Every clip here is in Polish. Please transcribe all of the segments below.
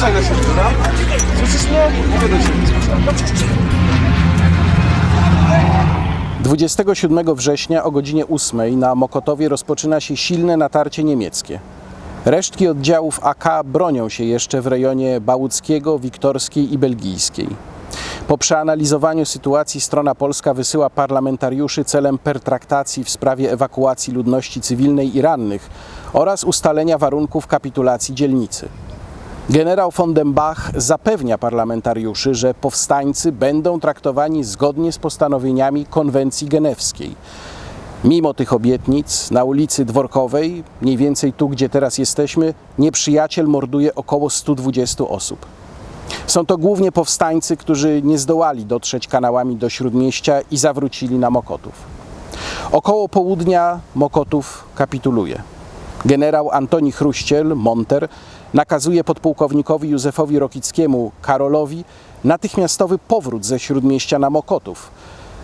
Zagrać się, dobra? Słyszysz mnie? Mówię do ciebie. 27 września o godzinie 8 na Mokotowie rozpoczyna się silne natarcie niemieckie. Resztki oddziałów AK bronią się jeszcze w rejonie Bałuckiego, Wiktorskiej i Belgijskiej. Po przeanalizowaniu sytuacji strona polska wysyła parlamentariuszy celem pertraktacji w sprawie ewakuacji ludności cywilnej i rannych oraz ustalenia warunków kapitulacji dzielnicy. Generał von den Bach zapewnia parlamentariuszy, że powstańcy będą traktowani zgodnie z postanowieniami konwencji genewskiej. Mimo tych obietnic, na ulicy Dworkowej, mniej więcej tu, gdzie teraz jesteśmy, nieprzyjaciel morduje około 120 osób. Są to głównie powstańcy, którzy nie zdołali dotrzeć kanałami do śródmieścia i zawrócili na Mokotów. Około południa Mokotów kapituluje. Generał Antoni Chruściel, Monter, nakazuje podpułkownikowi Józefowi Rokickiemu, Karolowi, natychmiastowy powrót ze śródmieścia na Mokotów.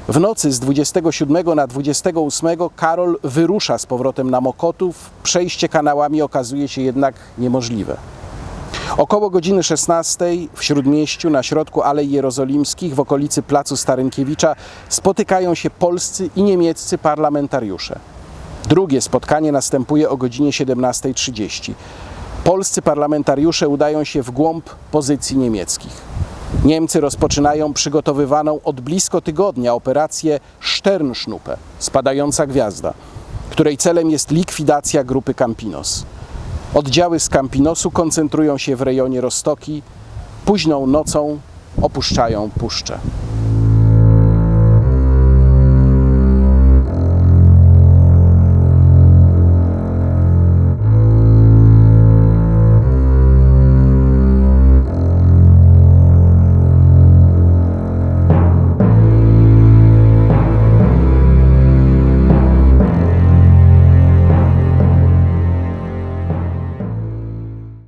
W nocy z 27 na 28 Karol wyrusza z powrotem na Mokotów. Przejście kanałami okazuje się jednak niemożliwe. Około godziny 16 w Śródmieściu na środku Alei Jerozolimskich w okolicy Placu Starynkiewicza spotykają się polscy i niemieccy parlamentariusze. Drugie spotkanie następuje o godzinie 17.30. Polscy parlamentariusze udają się w głąb pozycji niemieckich. Niemcy rozpoczynają przygotowywaną od blisko tygodnia operację Sternschnuppe, spadająca gwiazda, której celem jest likwidacja grupy Campinos. Oddziały z Campinosu koncentrują się w rejonie Rostoki, późną nocą opuszczają puszczę.